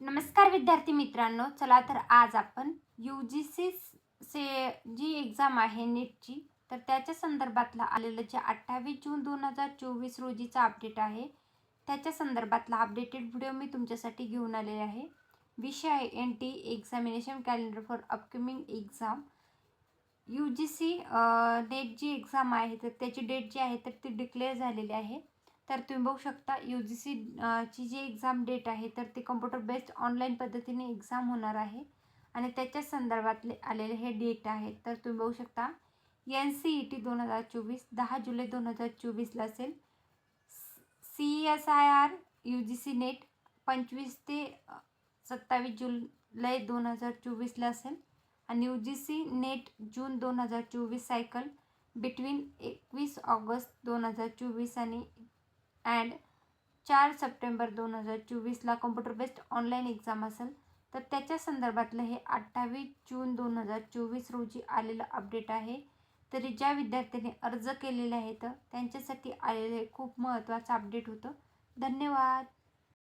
नमस्कार विद्यार्थी मित्रांनो चला तर आज आपण यू जी सी से जी एक्झाम आहे नीटची तर त्याच्या संदर्भातला आलेलं जे अठ्ठावीस जून दोन हजार चोवीस रोजीचा अपडेट आहे त्याच्या संदर्भातला अपडेटेड व्हिडिओ मी तुमच्यासाठी घेऊन आलेले आहे. विषय आहे N T examination calendar for upcoming exam U G C NET G exam आहे तर त्याची डेट जी आहे तर ती डिक्लेअर झालेली आहे. तर तुम्ही बघू शकता यू जी सी ची जी एक्झाम डेट आहे तर ती कम्प्युटर बेस्ड ऑनलाईन पद्धतीने एक्झाम होणार आहे. आणि त्याच्या संदर्भातले आलेले हे डेट आहे. तर तुम्ही बघू शकता एन सी ई टी दोन हजार चोवीस दहा जुलै दोन हजार चोवीसला असेल. C S I R U G C NET पंचवीस ते सत्तावीस जुलै दोन हजार चोवीसला असेल. आणि यू जी सी नेट जून दोन हजार चोवीस सायकल बिटवीन एकवीस ऑगस्ट दोन हजार चोवीस आणि अँड चार सप्टेंबर दोन हजार चोवीसला कॉम्प्युटर बेस्ड ऑनलाईन एक्झाम असेल तर त्याच्या संदर्भातलं हे अठ्ठावीस जून दोन हजार चोवीस रोजी आलेलं अपडेट आहे. तरी ज्या विद्यार्थ्यांनी अर्ज केलेले आहेत त्यांच्यासाठी आलेलं हे खूप महत्त्वाचं अपडेट होतं. धन्यवाद.